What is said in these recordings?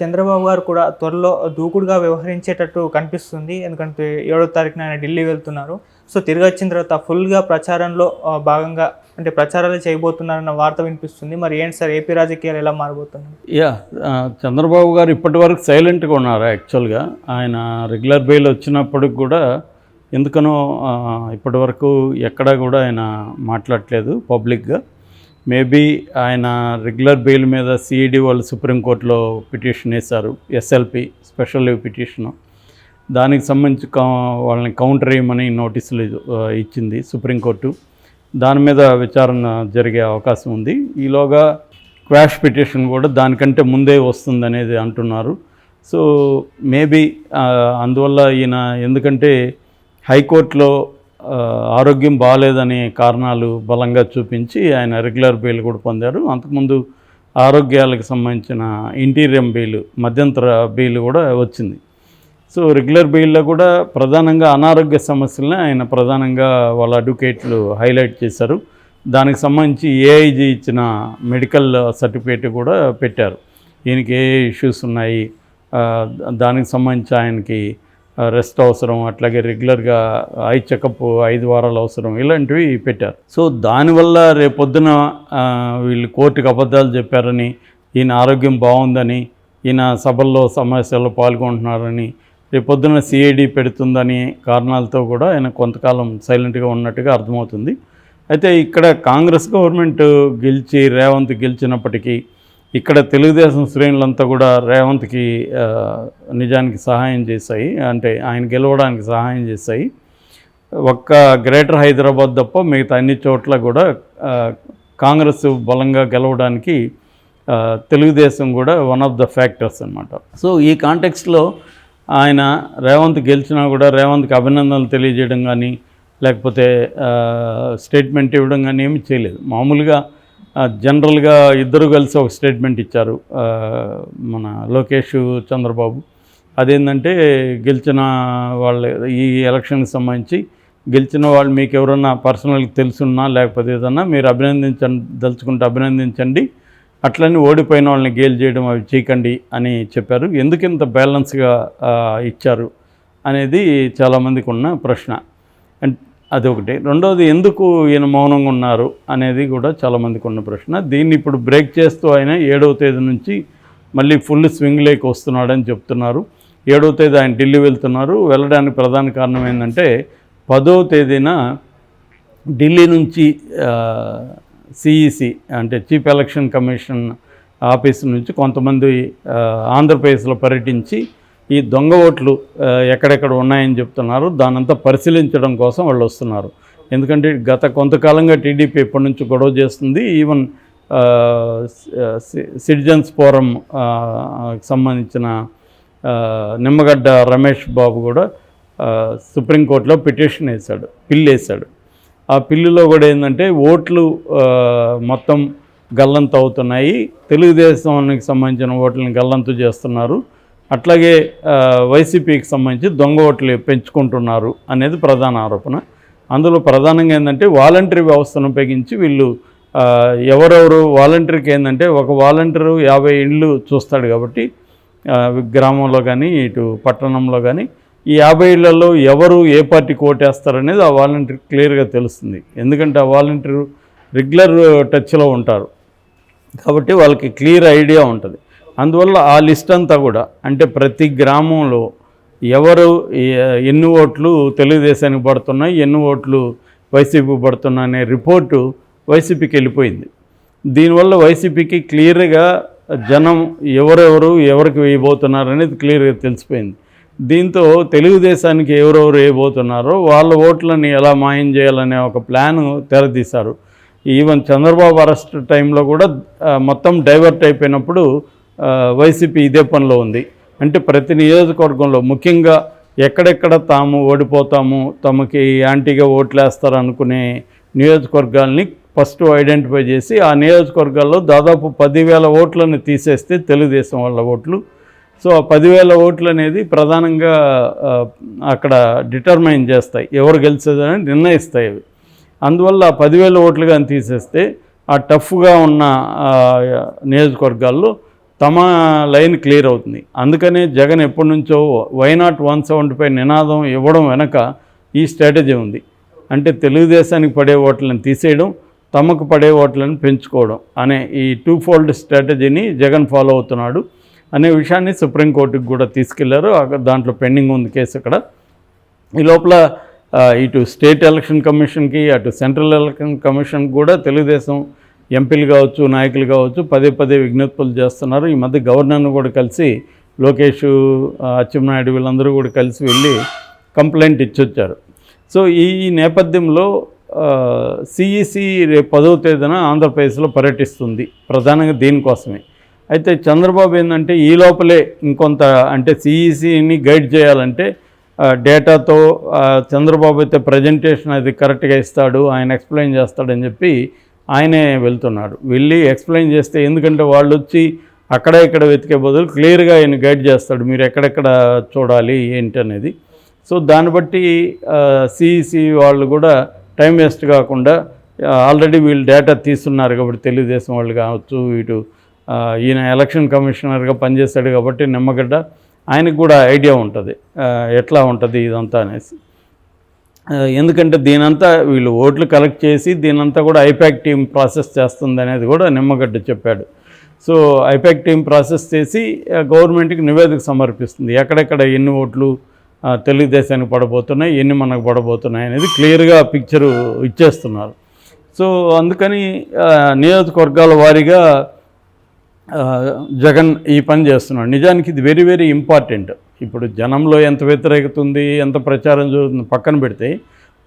చంద్రబాబు గారు కూడా త్వరలో దూకుడుగా వ్యవహరించేటట్టు కనిపిస్తుంది. ఎందుకంటే ఏడో తారీఖున ఆయన ఢిల్లీ వెళ్తున్నారు. సో తిరిగి వచ్చిన తర్వాత ఫుల్గా ప్రచారంలో భాగంగా అంటే ప్రచారాలు చేయబోతున్నారన్న వార్త వినిపిస్తుంది. మరి ఏంటి సార్? ఏపీ రాజకీయాలు ఎలా మారబోతున్నాయి? యా చంద్రబాబు గారు ఇప్పటి వరకు సైలెంట్గా ఉన్నారు యాక్చువల్గా ఆయన రెగ్యులర్ బెయిల్ వచ్చినప్పటికి కూడా ఎందుకనో ఇప్పటి వరకు ఎక్కడా కూడా ఆయన మాట్లాడలేదు పబ్లిక్గా మేబీ ఆయన రెగ్యులర్ బెయిల్ మీద సిఈడి వాళ్ళు సుప్రీంకోర్టులో పిటిషన్ వేశారు ఎస్ఎల్పి స్పెషల్ లీవ్ పిటిషను. దానికి సంబంధించి వాళ్ళని కౌంటర్ వేయమని నోటీసులు ఇచ్చింది సుప్రీంకోర్టు దాని మీద విచారణ జరిగే అవకాశం ఉంది. ఈలోగా క్వాష్ పిటిషన్ కూడా దానికంటే ముందే వస్తుందనేది అంటున్నారు. సో మేబీ అందువల్ల ఈయన ఎందుకంటే హైకోర్టులో ఆరోగ్యం బాగాలేదనే కారణాలు బలంగా చూపించి ఆయన రెగ్యులర్ బెయిల్ కూడా పొందారు. అంతకుముందు ఆరోగ్యాలకు సంబంధించిన ఇంటీరియం బెయిల్ మధ్యంతర బెయిల్ కూడా వచ్చింది. సో రెగ్యులర్ బెయిల్లో కూడా ప్రధానంగా అనారోగ్య సమస్యలను ఆయన ప్రధానంగా వాళ్ళ అడ్వకేట్లు హైలైట్ చేశారు. దానికి సంబంధించి ఏఐజీ ఇచ్చిన మెడికల్ సర్టిఫికేట్ కూడా పెట్టారు. ఈయనకి ఏ ఇష్యూస్ ఉన్నాయి? దానికి సంబంధించి ఆయనకి రెస్ట్ అవసరం అట్లాగే రెగ్యులర్గా ఐ చెకప్ ఐదు వారాలు అవసరం ఇలాంటివి పెట్టారు. సో దానివల్ల రేపొద్దున వీళ్ళు కోర్టుకు అబద్ధాలు చెప్పారని ఈయన ఆరోగ్యం బాగుందని ఈయన సభల్లో సమావేశాల్లో పాల్గొంటున్నారని రేపొద్దున సిఐడి పెడుతుందని కారణాలతో కూడా ఆయన కొంతకాలం సైలెంట్గా ఉన్నట్టుగా అర్థమవుతుంది. అయితే ఇక్కడ కాంగ్రెస్ గవర్నమెంట్ గెలిచి రేవంత్ గెలిచినప్పటికీ ఇక్కడ తెలుగుదేశం శ్రేణులంతా కూడా రేవంత్కి నిజానికి సహాయం చేశాయి. అంటే ఆయన గెలవడానికి సహాయం చేశాయి. ఒక్క గ్రేటర్ హైదరాబాద్ తప్ప మిగతా అన్ని చోట్ల కూడా కాంగ్రెస్ బలంగా గెలవడానికి తెలుగుదేశం కూడా వన్ ఆఫ్ ద ఫ్యాక్టర్స్ అనమాట సో ఈ కాంటెక్స్లో ఆయన రేవంత్ గెలిచినా కూడా రేవంత్కి అభినందనలు తెలియజేయడం కానీ లేకపోతే స్టేట్మెంట్ ఇవ్వడం కానీ ఏమీ చేయలేదు. మామూలుగా జనరల్గా ఇద్దరు కలిసి ఒక స్టేట్మెంట్ ఇచ్చారు మన లోకేష్ చంద్రబాబు. అదేంటంటే గెలిచిన వాళ్ళ ఈ ఎలక్షన్కి సంబంధించి గెలిచిన వాళ్ళు మీకు ఎవరన్నా పర్సనల్గా తెలుసున్నా లేకపోతే ఏదన్నా మీరు అభినందించండి దలుచుకుంటే అభినందించండి అట్లని ఓడిపోయిన వాళ్ళని గేల్ చేయడం అవి చేయకండి అని చెప్పారు. ఎందుకు ఇంత బ్యాలెన్స్గా ఇచ్చారు అనేది చాలామందికి ఉన్న ప్రశ్న. అండ్ అది ఒకటి రెండవది ఎందుకు ఈయన మౌనంగా ఉన్నారు అనేది కూడా చాలామందికి ఉన్న ప్రశ్న. దీన్ని ఇప్పుడు బ్రేక్ చేస్తూ ఆయన ఏడవ తేదీ నుంచి మళ్ళీ ఫుల్ స్వింగ్లోకి వస్తున్నాడని చెప్తున్నారు. ఏడవ తేదీ ఆయన ఢిల్లీ వెళ్తున్నారు. వెళ్ళడానికి ప్రధాన కారణం ఏంటంటే పదవ తేదీన ఢిల్లీ నుంచి సిఈసి అంటే చీఫ్ ఎలక్షన్ కమిషన్ ఆఫీస్ నుంచి కొంతమంది ఆంధ్రప్రదేశ్లో పర్యటించి ఈ దొంగ ఓట్లు ఎక్కడెక్కడ ఉన్నాయని చెప్తున్నారు. దానంతా పరిశీలించడం కోసం వాళ్ళు వస్తున్నారు. ఎందుకంటే గత కొంతకాలంగా టీడీపీ ఎప్పటి నుంచి గొడవ చేస్తుంది. ఈవెన్ సి- సిటిజన్స్ ఫోరం సంబంధించిన నిమ్మగడ్డ రమేష్ బాబు కూడా సుప్రీంకోర్టులో పిటిషన్ వేశాడు పిల్లేశాడు ఆ పిల్లులో కూడా ఏంటంటే ఓట్లు మొత్తం గల్లంతు అవుతున్నాయి తెలుగుదేశానికి సంబంధించిన ఓట్లను గల్లంతు చేస్తున్నారు. అట్లాగే వైసీపీకి సంబంధించి దొంగ ఓట్లు పెంచుకుంటున్నారు అనేది ప్రధాన ఆరోపణ. అందులో ప్రధానంగా ఏంటంటే వాలంటరీ వ్యవస్థను ఉపయోగించి వీళ్ళు ఎవరెవరు వాలంటరీకి ఏంటంటే ఒక వాలంటీరు యాభై ఇండ్లు చూస్తాడు కాబట్టి గ్రామంలో కానీ ఇటు పట్టణంలో కానీ ఈ యాభై ఇళ్ళలో ఎవరు ఏ పార్టీకి ఓటేస్తారనేది ఆ వాలంటీర్ క్లియర్గా తెలుస్తుంది. ఎందుకంటే ఆ వాలంటీరు రెగ్యులర్ టచ్లో ఉంటారు. కాబట్టి వాళ్ళకి క్లియర్ ఐడియా ఉంటుంది. అందువల్ల ఆ లిస్ట్ అంతా కూడా అంటే ప్రతి గ్రామంలో ఎవరు ఎన్ని ఓట్లు తెలుగుదేశానికి పడుతున్నాయి ఎన్ని ఓట్లు వైసీపీ పడుతున్నాయి అనే రిపోర్టు వైసీపీకి వెళ్ళిపోయింది. దీనివల్ల వైసీపీకి క్లియర్గా జనం ఎవరెవరు ఎవరికి వేయబోతున్నారు అనేది క్లియర్గా తెలిసిపోయింది. దీంతో తెలుగుదేశానికి ఎవరెవరు వేయబోతున్నారో వాళ్ళ ఓట్లని ఎలా మాయం చేయాలనే ఒక ప్లాన్ తెరదీశారు. ఈవెన్ చంద్రబాబు అరెస్ట్ టైంలో కూడా మొత్తం డైవర్ట్ అయిపోయినప్పుడు వైసీపీ ఇదే పనిలో ఉంది. అంటే ప్రతి నియోజకవర్గంలో ముఖ్యంగా ఎక్కడెక్కడ తాము ఓడిపోతాము తమకి యాంటీగా ఓట్లేస్తారు అనుకునే నియోజకవర్గాల్ని ఫస్ట్ ఐడెంటిఫై చేసి ఆ నియోజకవర్గాల్లో దాదాపు పదివేల ఓట్లను తీసేస్తే తెలుగుదేశం వాళ్ళ ఓట్లు. సో ఆ పదివేల ఓట్లు అనేది ప్రధానంగా అక్కడ డిటర్మైన్ చేస్తాయి. ఎవరు గెలిచేదని నిర్ణయిస్తాయి అవి. అందువల్ల ఆ పదివేల ఓట్లు కానీ తీసేస్తే ఆ టఫ్గా ఉన్న నియోజకవర్గాల్లో తమ లైన్ క్లియర్ అవుతుంది. అందుకనే జగన్ ఎప్పటి నుంచో why not one seventy five నినాదం ఇవ్వడం వెనక ఈ స్ట్రాటజీ ఉంది. అంటే తెలుగుదేశానికి పడే ఓట్లను తీసేయడం తమకు పడే ఓట్లను పెంచుకోవడం అనే ఈ టూ ఫోల్డ్ స్ట్రాటజీని జగన్ ఫాలో అవుతున్నాడు. అనే విషయాన్ని సుప్రీంకోర్టుకి కూడా తీసుకెళ్ళారు. అక్కడ దాంట్లో పెండింగ్ ఉంది కేసు అక్కడ. ఈ లోపల ఇటు స్టేట్ ఎలక్షన్ కమిషన్కి అటు సెంట్రల్ ఎలక్షన్ కమిషన్ కూడా తెలుగుదేశం ఎంపీలు కావచ్చు నాయకులు కావచ్చు పదే పదే విజ్ఞప్తులు చేస్తున్నారు. ఈ మధ్య గవర్నర్ను కూడా కలిసి లోకేష్ అచ్చెన్నాయుడు వీళ్ళందరూ కూడా కలిసి వెళ్ళి కంప్లైంట్ ఇచ్చొచ్చారు. సో ఈ నేపథ్యంలో సిఈసి రేపు పదవ తేదీన ఆంధ్రప్రదేశ్లో పర్యటిస్తుంది. ప్రధానంగా దీనికోసమే. అయితే చంద్రబాబు ఏంటంటే ఈ లోపలే ఇంకొంత అంటే సిఈసిని గైడ్ చేయాలంటే డేటాతో చంద్రబాబు అయితే ప్రజెంటేషన్ అది కరెక్ట్గా ఇస్తాడు ఆయన ఎక్స్ప్లెయిన్ చేస్తాడని చెప్పి ఆయనే వెళ్తున్నాడు. వెళ్ళి ఎక్స్ప్లెయిన్ చేస్తే ఎందుకంటే వాళ్ళు వచ్చి అక్కడ ఇక్కడ వెతికే బదులు క్లియర్గా ఆయన గైడ్ చేస్తాడు. మీరు ఎక్కడెక్కడ చూడాలి ఏంటి అనేది. సో దాన్ని బట్టి సిఈసి వాళ్ళు కూడా టైం వేస్ట్ కాకుండా ఆల్రెడీ వీళ్ళు డేటా తీస్తున్నారు కాబట్టి తెలుగుదేశం వాళ్ళు కావచ్చు ఇటు ఈయన ఎలక్షన్ కమిషనర్గా పనిచేస్తాడు కాబట్టి నిమ్మగడ్డ ఆయనకు కూడా ఐడియా ఉంటుంది. ఎట్లా ఉంటుంది ఇదంతా అనేసి. ఎందుకంటే దీనంతా వీళ్ళు ఓట్లు కలెక్ట్ చేసి దీనంతా కూడా ఐపాక్ టీం ప్రాసెస్ చేస్తుంది అనేది కూడా నిమ్మగడ్డ చెప్పాడు. సో ఐపాక్ టీం ప్రాసెస్ చేసి గవర్నమెంట్కి నివేదిక సమర్పిస్తుంది. ఎక్కడెక్కడ ఎన్ని ఓట్లు తెలుగుదేశానికి పడబోతున్నాయి ఎన్ని మనకు పడబోతున్నాయి అనేది క్లియర్గా పిక్చరు ఇచ్చేస్తున్నారు. సో అందుకని నియోజకవర్గాల వారీగా జగన్ ఈ పని చేస్తున్నాడు. నిజానికి ఇది వెరీ వెరీ ఇంపార్టెంట్ ఇప్పుడు జనంలో ఎంత వ్యతిరేకత ఉంది ఎంత ప్రచారం జరుగుతుంది పక్కన పెడితే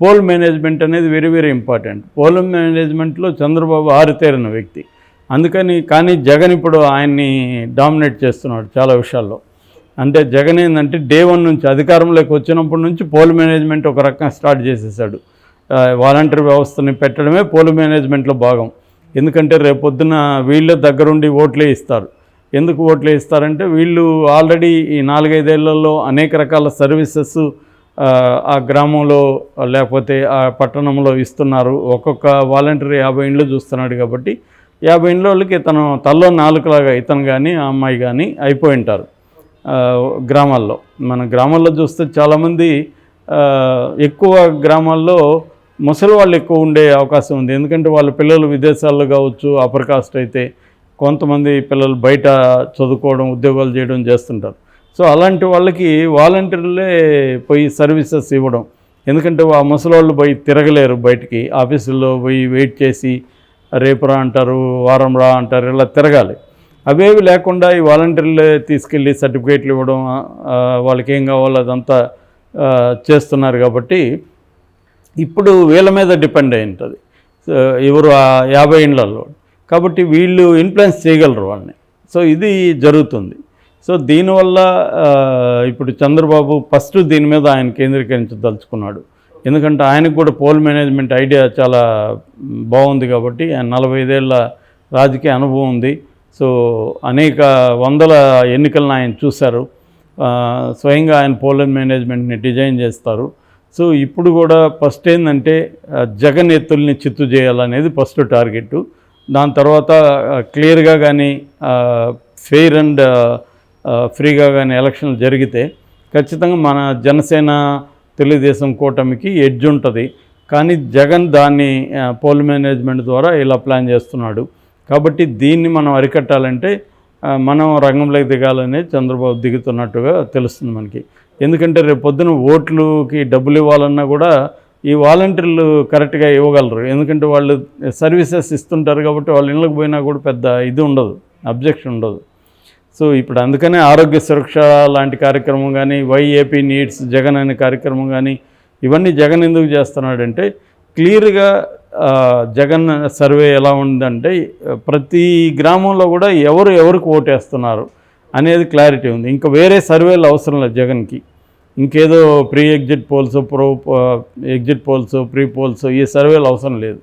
పోల్ మేనేజ్మెంట్ అనేది వెరీ వెరీ ఇంపార్టెంట్ పోల్ మేనేజ్మెంట్లో చంద్రబాబు ఆరితేరిన వ్యక్తి. అందుకని కానీ జగన్ ఇప్పుడు ఆయన్ని డామినేట్ చేస్తున్నాడు చాలా విషయాల్లో. అంటే జగన్ ఏంటంటే డే వన్ నుంచి అధికారంలోకి వచ్చినప్పటి నుంచి పోల్ మేనేజ్మెంట్ ఒక రకంగా స్టార్ట్ చేసేసాడు. వాలంటీర్ వ్యవస్థని పెట్టడమే పోల్ మేనేజ్మెంట్లో భాగం. ఎందుకంటే రేపొద్దున వీళ్ళ దగ్గరుండి ఓట్లే ఇస్తారు. ఎందుకు ఓట్లు ఇస్తారంటే వీళ్ళు ఆల్రెడీ ఈ నాలుగైదేళ్ళలో అనేక రకాల సర్వీసెస్ ఆ, గ్రామంలో లేకపోతే ఆ పట్టణంలో ఇస్తున్నారు. ఒక్కొక్క వాలంటీర్ యాభై ఇండ్లు చూస్తున్నాడు కాబట్టి యాభై ఇండ్ల వాళ్ళకి ఇతను తల్లో నాలుగులాగా ఇతను కానీ ఆ అమ్మాయి కానీ అయిపోయి ఉంటారు. గ్రామాల్లో. మన గ్రామాల్లో చూస్తే చాలామంది ఎక్కువ గ్రామాల్లో ముసలి వాళ్ళు ఎక్కువ ఉండే అవకాశం ఉంది. ఎందుకంటే వాళ్ళ పిల్లలు విదేశాల్లో కావచ్చు అప్పర్ కాస్ట్ అయితే కొంతమంది పిల్లలు బయట చదువుకోవడం ఉద్యోగాలు చేయడం చేస్తుంటారు. సో అలాంటి వాళ్ళకి వాలంటీర్లే పోయి సర్వీసెస్ ఇవ్వడం. ఎందుకంటే ఆ ముసలి వాళ్ళు పోయి తిరగలేరు బయటికి. ఆఫీసుల్లో పోయి వెయిట్ చేసి రేపు రా అంటారు వారం రా అంటారు ఇలా తిరగాలి. అవేవి లేకుండా ఈ వాలంటీర్లే తీసుకెళ్ళి సర్టిఫికేట్లు ఇవ్వడం వాళ్ళకి ఏం కావాలో అదంతా చేస్తున్నారు కాబట్టి ఇప్పుడు వీళ్ళ మీద డిపెండ్ అయి ఉంటుంది. సో ఎవరు ఆ యాభై ఇండ్లలో కాబట్టి వీళ్ళు ఇన్ఫ్లుయెన్స్ చేయగలరు వాళ్ళని. సో ఇది జరుగుతుంది. సో దీనివల్ల ఇప్పుడు చంద్రబాబు ఫస్ట్ దీని మీద ఆయన కేంద్రీకరించదలుచుకున్నాడు. ఎందుకంటే ఆయనకు కూడా పోల్ మేనేజ్మెంట్ ఐడియా చాలా బాగుంది కాబట్టి ఆయన నలభై ఐదేళ్ళ రాజకీయ అనుభవం ఉంది. సో అనేక వందల ఎన్నికలను ఆయన చూశారు. స్వయంగా ఆయన పోల్ మేనేజ్మెంట్ని డిజైన్ చేస్తారు. సో ఇప్పుడు కూడా ఫస్ట్ ఏంటంటే జగన్ ఎత్తుల్ని చిత్తు చేయాలనేది ఫస్ట్ టార్గెట్ దాని తర్వాత క్లియర్గా కానీ ఫెయిర్ అండ్ ఫ్రీగా కానీ ఎలక్షన్లు జరిగితే ఖచ్చితంగా మన జనసేన తెలుగుదేశం కూటమికి ఎడ్జ్ ఉంటుంది. కానీ జగన్ దాన్ని పోల్ మేనేజ్మెంట్ ద్వారా ఇలా ప్లాన్ చేస్తున్నాడు. కాబట్టి దీన్ని మనం అరికట్టాలంటే మనం రంగంలోకి దిగాలనే చంద్రబాబు దిగుతున్నట్టుగా తెలుస్తుంది మనకి. ఎందుకంటే రేపు పొద్దున ఓట్లుకి డబ్బులు ఇవ్వాలన్నా కూడా ఈ వాలంటీర్లు కరెక్ట్గా ఇవ్వగలరు. ఎందుకంటే వాళ్ళు సర్వీసెస్ ఇస్తుంటారు కాబట్టి వాళ్ళ ఇళ్ళకి పోయినా కూడా పెద్ద ఇది ఉండదు అబ్జెక్షన్ ఉండదు. సో ఇప్పుడు అందుకనే ఆరోగ్య సురక్ష లాంటి కార్యక్రమం కానీ వైఏపీ నీడ్స్ జగన్ అనే కార్యక్రమం కానీ ఇవన్నీ జగన్ ఎందుకు చేస్తున్నాడంటే క్లియర్గా జగన్ సర్వే ఎలా ఉందంటే ప్రతి గ్రామంలో కూడా ఎవరు ఎవరికి ఓటేస్తున్నారు అనేది క్లారిటీ ఉంది. ఇంకా వేరే సర్వేలు అవసరం లేదు జగన్కి. ఇంకేదో pre exit polls pro exit polls pre polls ఈ సర్వేలు అవసరం లేదు.